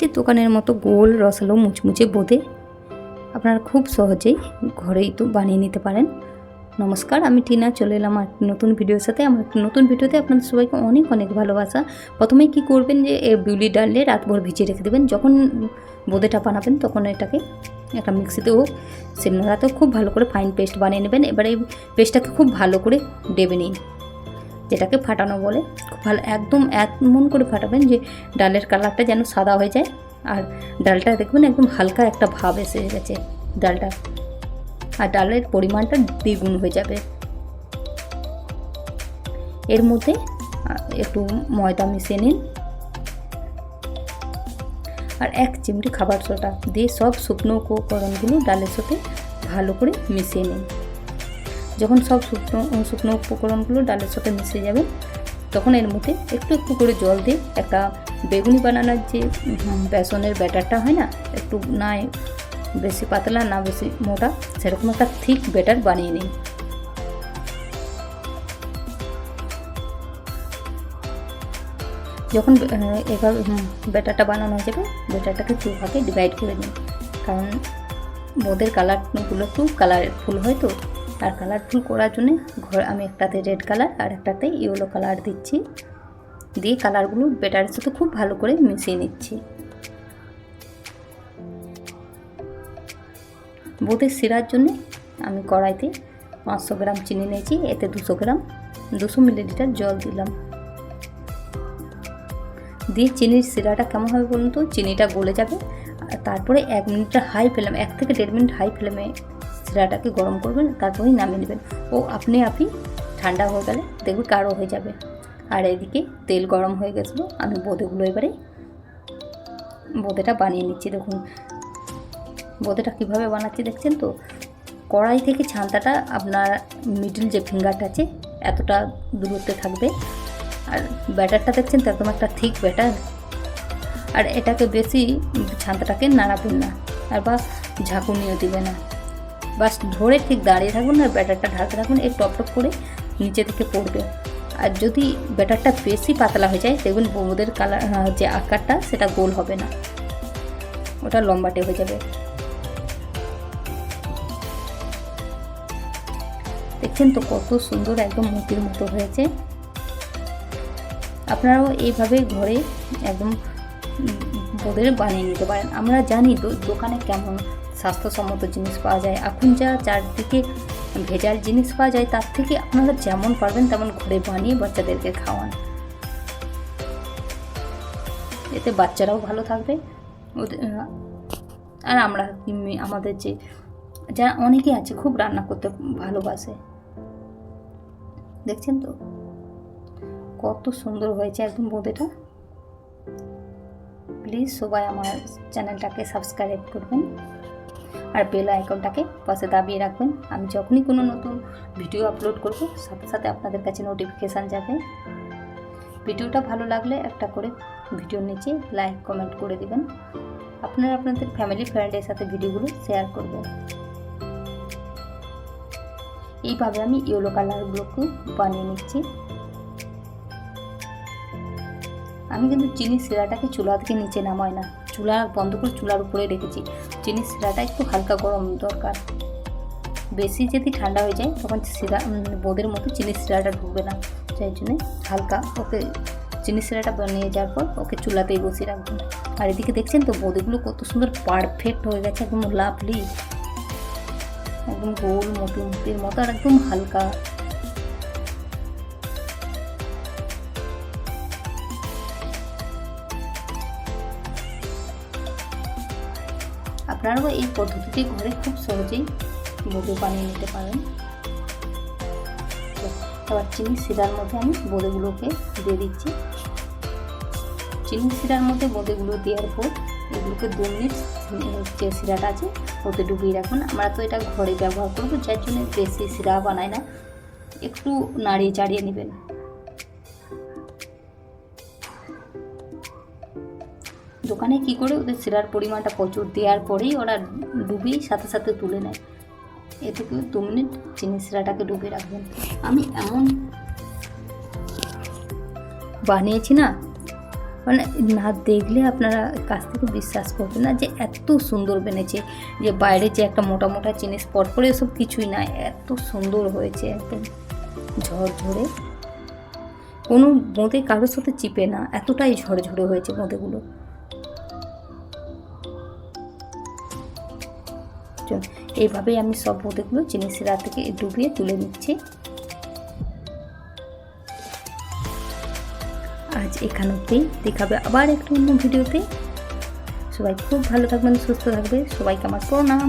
নিচ্ছি দোকানের মতো গোল, রসালো, মুচমুচে বোঁদে। আপনারা খুব সহজেই ঘরেই তো বানিয়ে নিতে পারেন। নমস্কার, আমি টিনা, চলে এলাম আর নতুন ভিডিওর সাথে। আমার নতুন ভিডিওতে আপনাদের সবাইকে অনেক অনেক ভালোবাসা। প্রথমেই কি করবেন যে বিউলি ডাললে রাতভর ভিজিয়ে রেখে দেবেন। যখন বোঁদেটা বানাবেন, তখন এটাকে একটা মিক্সিতে হোক শিলনোড়াতেও খুব ভালো করে ফাইন পেস্ট বানিয়ে নেবেন। এবার এই পেস্টটাকে খুব ভালো করে ডেবে নিন। যেটাকে ফাটানো বলে, খুব ভালো, একদম এমন করে ফাটাবেন যে ডালের কালারটা যেন সাদা হয়ে যায়। আর ডালটা দেখবেন একদম হালকা একটা ভাব এসে গেছে ডালটা। আর ডালের পরিমাণটা দ্বিগুণ হয়ে যাবে। এর মধ্যে একটু ময়দা মিশিয়ে নিন। আর এক চিমটি খাবার সোটা দিয়ে সব শুকনো উপকরণগুলো ডালের সাথে ভালো করে মিশিয়ে নিন। যখন সব শুকনো শুকনো উপকরণগুলো ডালের সাথে মিশে যাবে, তখন এর মধ্যে একটু একটু করে জল দিয়ে একটা বেগুনি বানানোর যে বেসনের ব্যাটারটা হয় না, একটু না বেশি পাতলা, না বেশি মোটা, সেরকম একটা থিক ব্যাটার বানিয়ে নিন যখন এবার ব্যাটারটা বানানো হয়ে যাবে, ব্যাটারটাকে দু ডিভাইড করে নিন কারণ বোঁদের কালারগুলো একটু কালারফুল হয় তো আর কালারফুল করার জন্যে ঘর আমি একটাতে রেড কালার আর একটাতে ইয়েলো কালার দিচ্ছি। দিয়ে কালারগুলো ব্যাটারের সাথে খুব ভালো করে মিশিয়ে নিচ্ছি। বোঁদের শিরার জন্য আমি কড়াইতে পাঁচশো গ্রাম চিনি নিয়েছি, এতে দুশো গ্রাম, দুশো মিলিলিটার জল দিলাম। দিয়ে চিনির শিরাটা কেমন হবে বলুন তো? চিনিটা গলে যাবে। তারপরে এক মিনিটটা হাই ফ্লেম এক থেকে দেড় মিনিট হাই ফ্লেমে শিরাটাকে গরম করবেন, তারপরেই নামিয়ে নেবেন। ও আপনি আপনি ঠান্ডা হয়ে গেলে দেখবেন কারও হয়ে যাবে। আর এদিকে তেল গরম হয়ে গেছিল, আমি বোঁদেগুলো এবারে, বোঁদেটা বানিয়ে নিচ্ছি, দেখুন। বোঁদেটা কীভাবে বানাচ্ছি দেখছেন তো? কড়াই থেকে ছান্তাটা আপনার মিডল যে ফিঙ্গারটা আছে, এতটা দূরত্বে থাকবে। আর ব্যাটারটা দেখছেন তো, একদম একটা থিক ব্যাটার। আর এটাকে বেশি ছান্তাটাকে নাড়াবেন না, আর বা ঝাঁকুনিও দিবে না। বাস ধরে ঠিক দাঁড়িয়ে থাকুন আর ব্যাটারটা ঢালতে থাকুন, এই টপ করে নিচে থেকে পড়বে। আর যদি ব্যাটারটা বেশি পাতলা হয়ে যায়, দেখবেন বোঁদের কালার যে আকারটা, সেটা গোল হবে না। ওটা লম্বাটে হয়ে যাবে। দেখছেন তো কত সুন্দর একদম মতির মতো হয়েছে। আপনারাও এইভাবে ঘরে একদম বোঁদের বানিয়ে নিতে পারেন। আমরা জানি দোকানে কেমন স্বাস্থ্যসম্মত জিনিস পাওয়া যায়। এখন যা চারদিকে ভেজাল জিনিস পাওয়া যায়, তার থেকে আপনারা যেমন পারবেন তেমন ঘরে বানিয়ে বাচ্চাদেরকে খাওয়ান। এতে বাচ্চারাও ভালো থাকবে। ওদের আর আমরা আমাদের যে যারা অনেকে আছে খুব রান্না করতে ভালোবাসে। দেখছেন তো? কত সুন্দর হয়েছে একদম বোঁদেটা। প্লিজ সবাই আমার চ্যানেলটাকে সাবস্ক্রাইব করবেন আর বেল আইকনটাকে পাশে দাবিয়ে রাখবেন। আমি যখনই কোনো নতুন ভিডিও আপলোড করব, সাথে সাথে আপনাদের কাছে নোটিফিকেশান যাবে। ভিডিওটা ভালো লাগলে একটা করে ভিডিওর নিচে লাইক কমেন্ট করে দিবেন। আপনারা আপনাদের ফ্যামিলি ফ্রেন্ডের সাথে ভিডিওগুলো শেয়ার করবেন এইভাবে আমি ইয়েলো কালারগুলোকে বানিয়ে নিচ্ছি। আমি কিন্তু চিনি শিরাটাকে চুলা থেকে নিচে নামাই না। চুলা বন্ধ করে চুলার উপরে রেখেছি। চিনি শিরাটা একটু হালকা গরম দরকার। বেশি যদি ঠান্ডা হয়ে যায়, তখন শিরা বোঁদের মতো চিনি শিরাটা ঢুকবে না। সেই জন্যে হালকা ওকে চিনি শিরাটা বানিয়ে যাওয়ার পর ওকে চুলাতেই বসিয়ে রাখবেন আর এদিকে দেখছেন তো, বোঁদেগুলো কত সুন্দর পারফেক্ট হয়ে গেছে, একদম লাভলি একদম গোল মতো মতো আর একদম হালকা। আপনারাও এই পদ্ধতিটি ঘরে খুব সহজেই বোঁদে বানিয়ে নিতে পারেন। এবার চিনি শিরার মধ্যে আমি বোঁদেগুলোকে দিয়ে দিচ্ছি। চিনি শিরার মধ্যে বোঁদেগুলো দেওয়ার পর এগুলোকে দু মিনিট যে শিরাটা আছে, ওতে ডুবিয়ে রাখুন। আমরা তো এটা ঘরে ব্যবহার করব, যার জন্য বেশি শিরা বানাই না। একটু নাড়িয়ে চাড়িয়ে নেবেন। দোকানে কি করে ওদের শিরার পরিমাণটা প্রচুর দেওয়ার পরেই ওরা ডুবিয়ে সাথে সাথে তুলে নেয়। এটুকু দু মিনিট চিনি শিরাটাকে ডুবে রাখবেন। আমি এমন বানিয়েছি না মানে না দেখলে আপনারা কাছ থেকে বিশ্বাস করবেন না যে এত সুন্দর বেনেছে, যে বাইরে যে একটা মোটা মোটা জিনিস পর করে এসব কিছুই না, এত সুন্দর হয়েছে একদম ঝরঝরে। কোনো বোঁদে কারোর সাথে চিপে না, এতটাই ঝরঝরে হয়েছে বোঁদেগুলো চল, এইভাবেই আমি সব বোঁদেগুলো চিনি শিরা থেকে ডুবিয়ে তুলে নিচ্ছি। আজ এখান অব্দি দেখাবে আবার একটা অন্য ভিডিওতে। সবাই খুব ভালো থাকবেন সুস্থ থাকবে সবাইকে আমার প্রণাম।